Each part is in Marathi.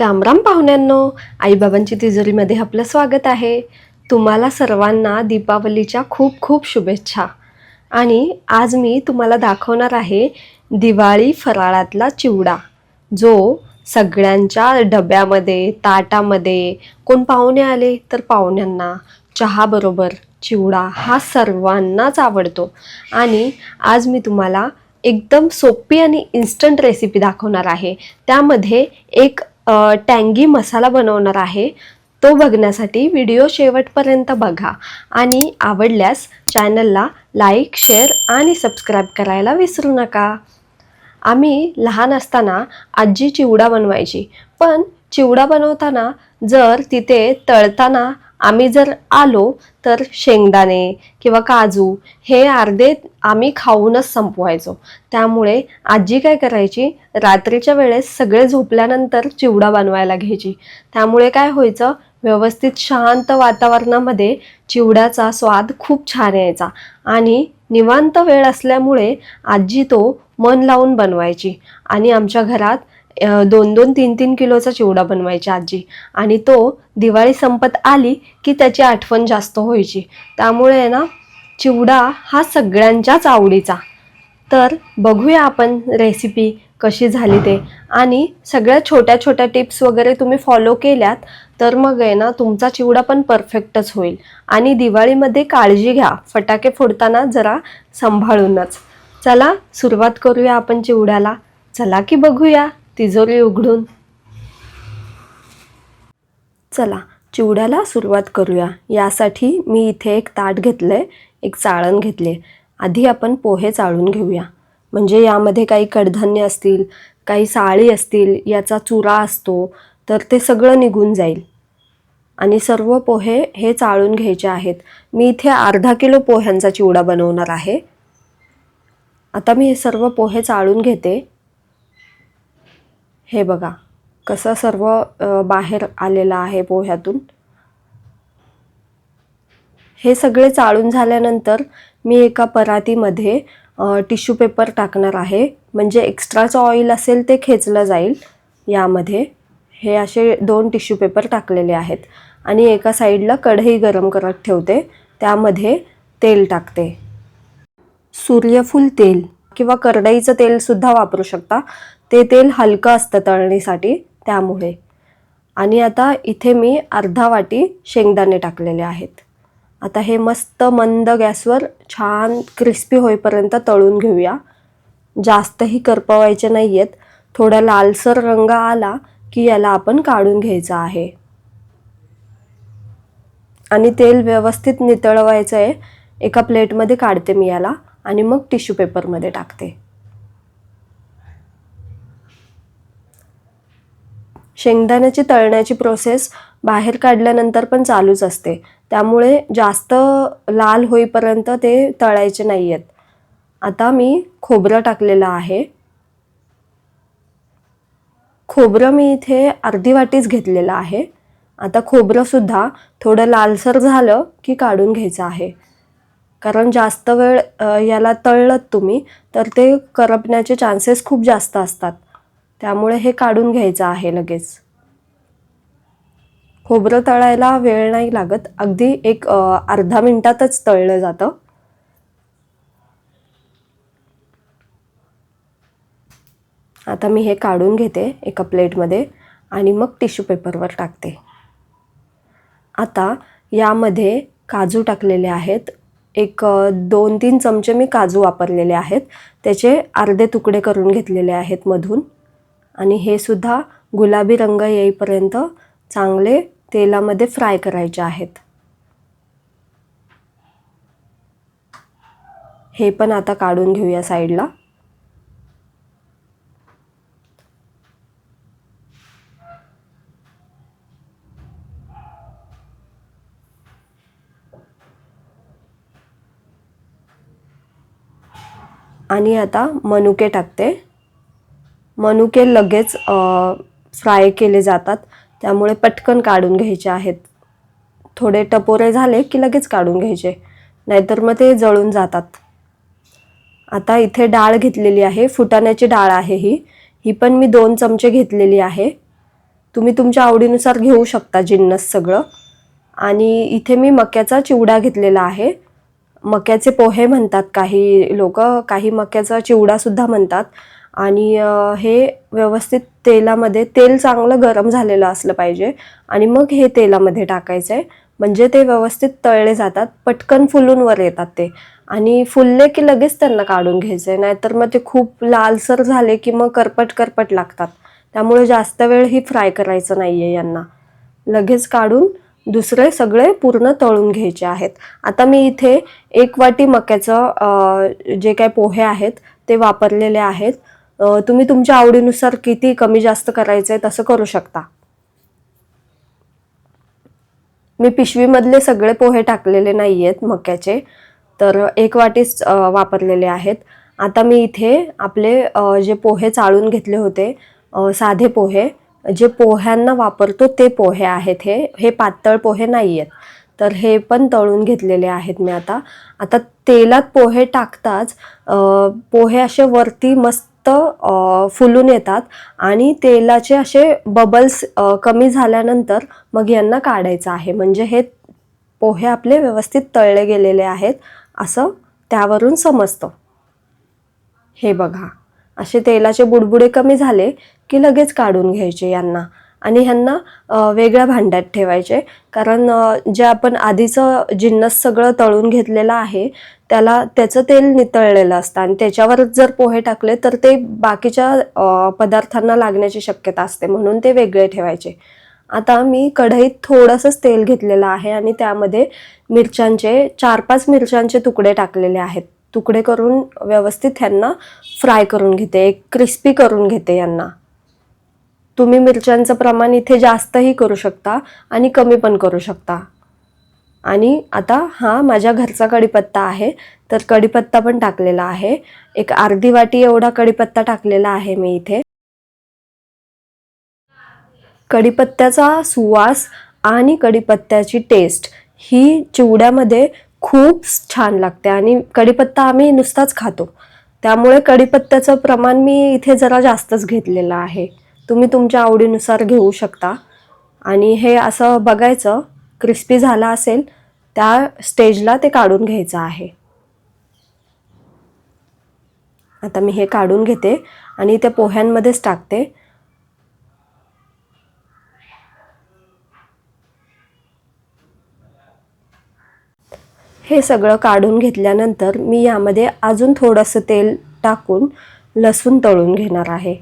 रामराम पाहुण्यांनो आईबाबांची तिजोरीमध्ये आपलं स्वागत आहे. तुम्हाला सर्वांना दीपावलीच्या खूप खूप शुभेच्छा. आणि आज मी तुम्हाला दाखवणार आहे दिवाळी फराळातला चिवडा जो सगळ्यांच्या डब्यामध्ये ताटामध्ये कोण पाहुणे आले तर पाहुण्यांना चहाबरोबर चिवडा हा सर्वांनाच आवडतो. आणि आज मी तुम्हाला एकदम सोपी आणि इन्स्टंट रेसिपी दाखवणार आहे. त्यामध्ये एक टँगी मसाला बनवणार आहे. तो बघण्यासाठी व्हिडिओ शेवटपर्यंत बघा आणि आवडल्यास चॅनलला लाईक शेअर आणि सबस्क्राईब करायला विसरू नका. आम्ही लहान असताना आजी चिवडा बनवायची. पण चिवडा बनवताना जर तिथे तळताना आम्ही जर आलो तर शेंगदाणे किंवा काजू हे अर्धे आम्ही खाऊनच संपवायचो. त्यामुळे आजी काय करायची? रात्रीच्या वेळेस सगळे झोपल्यानंतर चिवडा बनवायला घ्यायची. त्यामुळे काय व्हायचं? व्यवस्थित शांत वातावरणामध्ये चिवड्याचा स्वाद खूप छान यायचा. आणि निवांत वेळ असल्यामुळे आजी तो मन लावून बनवायची. आणि आमच्या घरात दोन दोन तीन तीन किलोचा चिवडा बनवायची आजी. आणि तो दिवाळी संपत आली की त्याची आठवण जास्त व्हायची. त्यामुळे आहे ना चिवडा हा सगळ्यांच्याच आवडीचा. तर बघूया आपण रेसिपी कशी झाली ते. आणि सगळ्या छोट्या छोट्या टिप्स वगैरे तुम्ही फॉलो केल्यात तर मग आहे ना तुमचा चिवडा पण परफेक्टच होईल. आणि दिवाळीमध्ये काळजी घ्या. फटाके फोडताना जरा सांभाळूनच. चला सुरुवात करूया आपण चिवड्याला. चला की बघूया. तिजोरी उघडून. चला चिवड्याला सुरुवात करूया. यासाठी मी इथे एक ताट घेतलं आहे एक चाळण घेतले आधी आपण पोहे चाळून घेऊया. म्हणजे यामध्ये काही कडधान्य असतील काही साळी असतील याचा चुरा असतो तर ते सगळं निघून जाईल. आणि सर्व पोहे हे चाळून घ्यायचे आहेत. मी इथे अर्धा किलो पोह्यांचा चिवडा बनवणार आहे. आता मी हे सर्व पोहे चाळून घेते. हे बघा कसं सर्व बाहेर आलेलं आहे पोह्यातून. हे सगळे चाळून झाल्यानंतर मी एका परातीमध्ये टिश्यू पेपर टाकणार आहे. म्हणजे एक्स्ट्राचं ऑइल असेल ते खेचलं जाईल यामध्ये. हे असे दोन टिश्यू पेपर टाकलेले आहेत. आणि एका साईडला कढई गरम करत ठेवते. त्यामध्ये तेल टाकते. सूर्यफूल तेल किंवा करडईचं तेलसुद्धा वापरू शकता. ते तेल हलकं असतं तळणीसाठी त्यामुळे. आणि आता इथे मी अर्धा वाटी शेंगदाणे टाकलेले आहेत. आता हे मस्त मंद गॅसवर छान क्रिस्पी होईपर्यंत तळून घेऊया. जास्तही करपवायचे नाही आहेत थोडा लालसर रंग आला की याला आपण काढून घ्यायचा आहे. आणि तेल व्यवस्थित नितळवायचं आहे एका प्लेटमध्ये काढते मी याला आणि मग टिश्यू पेपरमध्ये टाकते. शेंगदाण्याची तळण्याची प्रोसेस बाहेर काढल्यानंतर पण चालूच असते. त्यामुळे जास्त लाल होईपर्यंत ते तळायचे नाही आहेत आता मी खोबरं टाकलेलं आहे. खोबरं मी इथे अर्धी वाटीच घेतलेलं आहे. आता खोबरंसुद्धा थोडं लालसर झालं की काढून घ्यायचं आहे. कारण जास्त वेळ याला तळलत तुम्ही तर ते करपण्याचे चान्सेस खूप जास्त असतात. त्यामुळे हे काढून घ्यायचं आहे लगेच. खोबरं तळायला वेळ नाही लागत. अगदी एक अर्धा मिनिटातच तळलं जातं. आता मी हे काढून घेते एका प्लेटमध्ये आणि मग टिश्यू पेपरवर टाकते. आता यामध्ये काजू टाकलेले आहेत. एक दोन तीन चमचे मी काजू वापरलेले आहेत. त्याचे अर्धे तुकडे करून घेतलेले आहेत मधून. आणि हे सुद्धा गुलाबी रंग येईपर्यंत चांगले तेलामध्ये फ्राय करायचे आहेत. हे पण आता काढून घेऊया साईडला. आणि आता मनुके टाकते. मनुके लगेच फ्राय केले जातात. त्यामुळे पटकन काढून घ्यायचे आहेत. थोडे टपोरे झाले की लगेच काढून घ्यायचे. नाहीतर मग ते जळून जातात. आता इथे डाळ घेतलेली आहे. फुटाण्याची डाळ आहे ही. ही पण मी दोन चमचे घेतलेली आहे. तुम्ही तुमच्या आवडीनुसार घेऊ शकता जिन्नस सगळं. आणि इथे मी मक्याचा चिवडा घेतलेला आहे. मक्याचे पोहे म्हणतात काही लोक. काही मक्याचा चिवडासुद्धा म्हणतात. आणि हे व्यवस्थित तेलामध्ये तेल चांगलं गरम झालेलं असलं पाहिजे आणि मग हे तेलामध्ये टाकायचं आहे म्हणजे ते व्यवस्थित तळले जातात पटकन फुलून वर येतात ते. आणि फुलले की लगेच त्यांना काढून घ्यायचे नाहीतर मग ते खूप लालसर झाले की मग करपट करपट लागतात. त्यामुळे जास्त वेळ ही फ्राय करायचं नाही आहे यांना. लगेच काढून दुसरे सगळे पूर्ण तळून घ्यायचे आहेत. आता मी इथे एक वाटी मक्याचं जे काय पोहे आहेत ते वापरलेले आहेत. तुम्ही तुमच्या आवडीनुसार किती कमी जास्त करायचं आहे तसं करू शकता. मी पिशवीमधले सगळे पोहे टाकलेले नाही आहेत मक्याचे तर एक वाटीच वापरलेले आहेत. आता मी इथे आपले जे पोहे चाळून घेतले होते साधे पोहे जे पोह्यांना वापरतो ते पोहे आहेत हे हे पातळ पोहे नाही आहेत तर हे पण तळून घेतलेले आहेत मी आता. आता तेलात पोहे टाकताच पोहे असे वरती मस्त फुलून येतात आणि तेलाचे असे बबल्स कमी झाल्यानंतर मग यांना काढायचं आहे. म्हणजे हे पोहे आपले व्यवस्थित तळले गेलेले आहेत असं त्यावरून समजतं. हे बघा. असे तेलाचे बुडबुडे कमी झाले की लगेच काढून घ्यायचे यांना आणि ह्यांना वेगळ्या भांड्यात ठेवायचे. कारण जे आपण आधीचं जिन्नस सगळं तळून घेतलेलं आहे त्याला त्याचं तेल नितळलेलं असतं आणि त्याच्यावरच जर पोहे टाकले तर ते बाकीच्या पदार्थांना लागण्याची शक्यता असते म्हणून ते वेगळे ठेवायचे. आता मी कढईत थोडंसंच तेल घेतलेलं आहे आणि त्यामध्ये मिरच्यांचे चार पाच मिरच्यांचे तुकडे टाकलेले आहेत. तुकडे करून व्यवस्थित ह्यांना फ्राय करून घेते एक क्रिस्पी करून घेते यांना. तुम्ही मिरच्यांचं प्रमाण इथे जास्तही करू शकता आणि कमी पण करू शकता. आणि आता हा माझ्या घरचा कढीपत्ता आहे. तर कढीपत्ता पण टाकलेला आहे. एक अर्धी वाटी एवढा कढीपत्ता टाकलेला आहे मी इथे. कढीपत्त्याचा सुवास आणि कढीपत्त्याची टेस्ट ही चिवड्यामध्ये खूप छान लागते आणि कढीपत्ता आम्ही नुसताच खातो. त्यामुळे कढीपत्त्याचं प्रमाण मी इथे जरा जास्तच घेतलेलं आहे. तुम्ही तुमच्या आवडीनुसार घेऊ शकता. आणि हे असं बघायचं क्रिस्पी झाला असेल त्या स्टेजला ते काढून घ्यायचं आहे. आता मी हे काढून घेते आणि त्या पोह्यांमध्येच टाकते. हे सगळं काढून घेतल्यानंतर मी यामध्ये अजून थोडंसं तेल टाकून लसूण तळून घेणार आहे.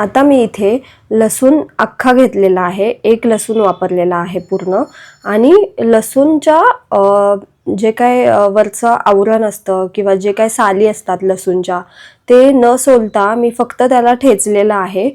आता मी इथे लसूण अख्खा घेतलेला आहे. एक लसूण वापरलेला आहे पूर्ण. आणि लसूणच्या जे काय वरचं आवरण असतं किंवा जे काय साली असतात लसूणच्या ते न सोलता मी फक्त त्याला ठेचलेलं आहे.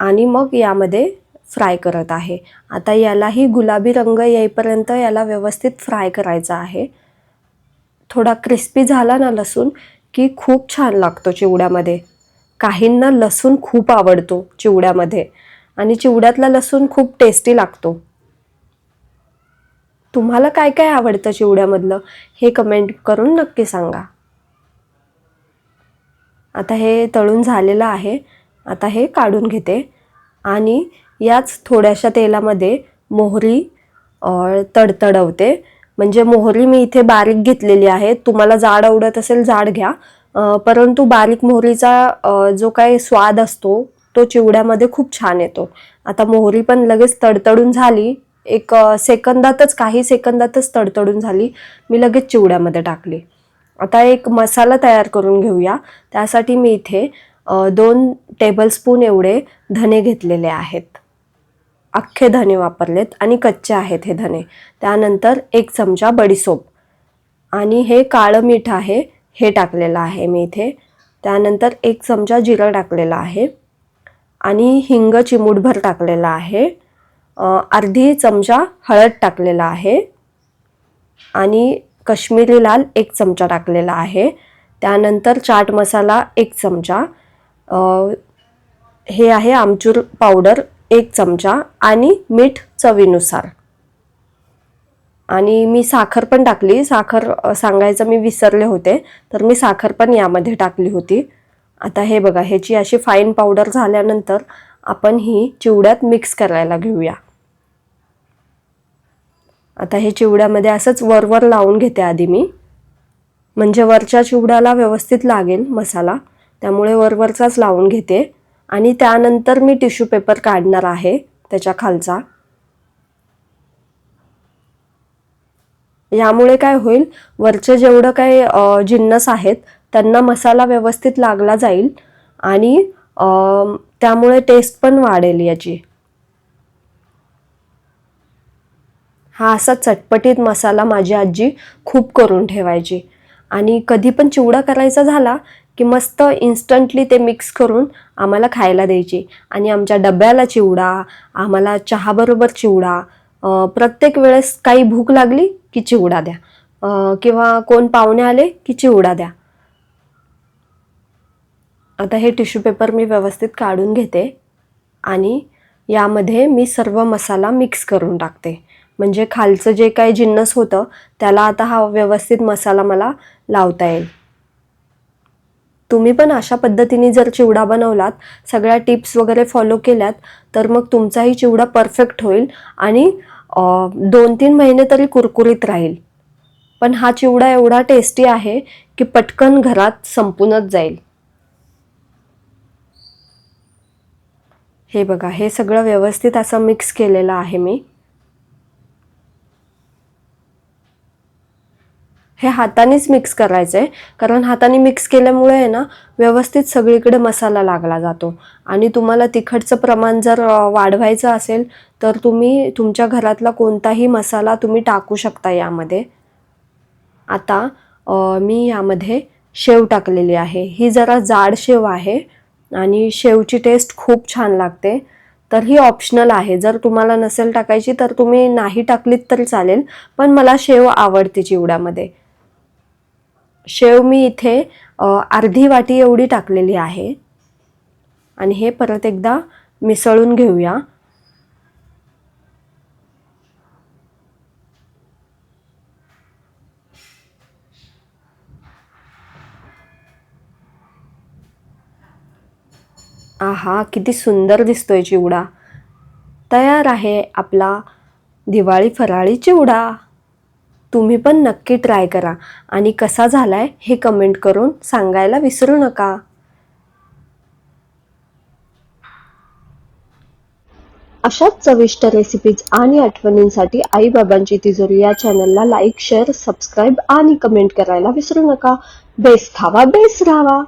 आणि मग यामध्ये फ्राय करत आहे. आता यालाही गुलाबी रंग येईपर्यंत याला व्यवस्थित फ्राय करायचा आहे. थोडा क्रिस्पी झाला ना लसूण की खूप छान लागतो चिवड्यामध्ये. काहींना लसूण खूप आवडतो चिवड्यामध्ये. आणि चिवड्यातला लसूण खूप टेस्टी लागतो. तुम्हाला काय काय आवडतं चिवड्यामधलं? हे कमेंट करून नक्की सांगा. आता हे तळून झालेलं आहे. आता हे काढून घेते. आणि याच थोड्याशा तेलामध्ये मोहरी तडतडवते. म्हणजे मोहरी मी इथे बारीक घेतलेली आहे. तुम्हाला जाड आवडत असेल जाड घ्या. परंतु बारीक मोहरीचा जो काही स्वाद असतो तो चिवड्यामध्ये खूप छान येतो. आता मोहरी पण लगेच तडतडून झाली. एक सेकंदातच काही सेकंदातच तडतडून झाली. मी लगेच चिवड्यामध्ये टाकली. आता एक मसाला तयार करून घेऊया. त्यासाठी मी इथे दोन टेबलस्पून एवढे धने घेतलेले आहेत. अख्खे धने वापरलेत आणि कच्चे आहेत हे धने. त्यानंतर एक चमचा बडीसोप. आणि हे काळं मीठ आहे. हे टाकलेलं आहे मी इथे. त्यानंतर एक चमचा जिरं टाकलेलं आहे आणि हिंग चिमूटभर टाकलेला आहे. अर्धी चमचा हळद टाकलेला आहे आणि कश्मीरी लाल एक चमचा टाकलेला आहे. त्यानंतर चाट मसाला एक चमचा. हे आहे आमचूर पावडर एक चमचा आणि मीठ चवीनुसार. आणि मी साखर पण टाकली. साखर सांगायचं मी विसरले होते तर मी साखर पण यामध्ये टाकली होती. आता हे बघा ह्याची अशी फाईन पावडर झाल्यानंतर आपण ही चिवड्यात मिक्स करायला घेऊया. आता हे चिवड्यामध्ये असंच वरवर लावून घेते आधी मी. म्हणजे वरच्या चिवड्याला व्यवस्थित लागेल मसाला त्यामुळे वरवरचाच लावून घेते. आणि त्यानंतर मी टिश्यू पेपर काढणार आहे त्याच्या खालचा. यामुळे काय होईल वरचे जेवढं काही जिन्नस आहेत त्यांना मसाला व्यवस्थित लागला जाईल आणि त्यामुळे टेस्ट पण वाढेल याची. हा असा चटपटीत मसाला माझी आजी खूप करून ठेवायची. आणि कधी पण चिवडा करायचा झाला की मस्त इन्स्टंटली ते मिक्स करून आम्हाला खायला द्यायची. आणि आमच्या डब्याला चिवडा आम्हाला चहाबरोबर चिवडा प्रत्येक वेळेस काही भूक लागली की चिवडा द्या. किंवा कोण पाहुणे आले की चिवडा द्या. आता हे टिश्यू पेपर मी व्यवस्थित काढून घेते आणि यामध्ये मी सर्व मसाला मिक्स करून टाकते. म्हणजे खालचं जे काही जिन्नस होतं त्याला आता हा व्यवस्थित मसाला मला लावता येईल. तुम्ही पण अशा पद्धतीने जर चिवडा बनवलात सगळ्या टिप्स वगैरे फॉलो केल्यात तर मग तुमचाही चिवडा परफेक्ट होईल आणि दोन तीन महिने तरी कुरकुरीत राहील. पण हा चिवडा एवढा टेस्टी आहे की पटकन घरात संपूनच जाईल. हे बघा हे सगळं व्यवस्थित असं मिक्स केलेलं आहे मी. हे हातानेच मिक्स करायचं आहे कारण हाताने मिक्स केल्यामुळे आहे ना व्यवस्थित सगळीकडे मसाला लागला जातो. आणि तुम्हाला तिखटचं प्रमाण जर वाढवायचं असेल तर तुम्ही तुमच्या घरातला कोणताही मसाला तुम्ही टाकू शकता यामध्ये. आता मी यामध्ये शेव टाकलेली आहे. ही जरा जाड शेव आहे आणि शेवची टेस्ट खूप छान लागते. तर ही ऑप्शनल आहे. जर तुम्हाला नसेल टाकायची तर तुम्ही नाही टाकलीत तरी चालेल. पण मला शेव आवडते चिवड्यामध्ये. शेव मी इथे अर्धी वाटी एवढी टाकलेली आहे. आणि हे परत एकदा मिसळून घेऊया. आहा किती सुंदर दिसतोय चिवडा. तयार आहे आपला दिवाळी फराळी चिवडा. तुम्ही पण नक्की ट्राय करा. आणि कसा झालाय हे कमेंट करून सांगायला विसरू नका. अशाच चविष्ट रेसिपीज आणि आठवणींसाठी आई बाबांची तिजोरी या चॅनलला लाईक शेअर सबस्क्राईब आणि कमेंट करायला विसरू नका. बेस खावा बेस राहावा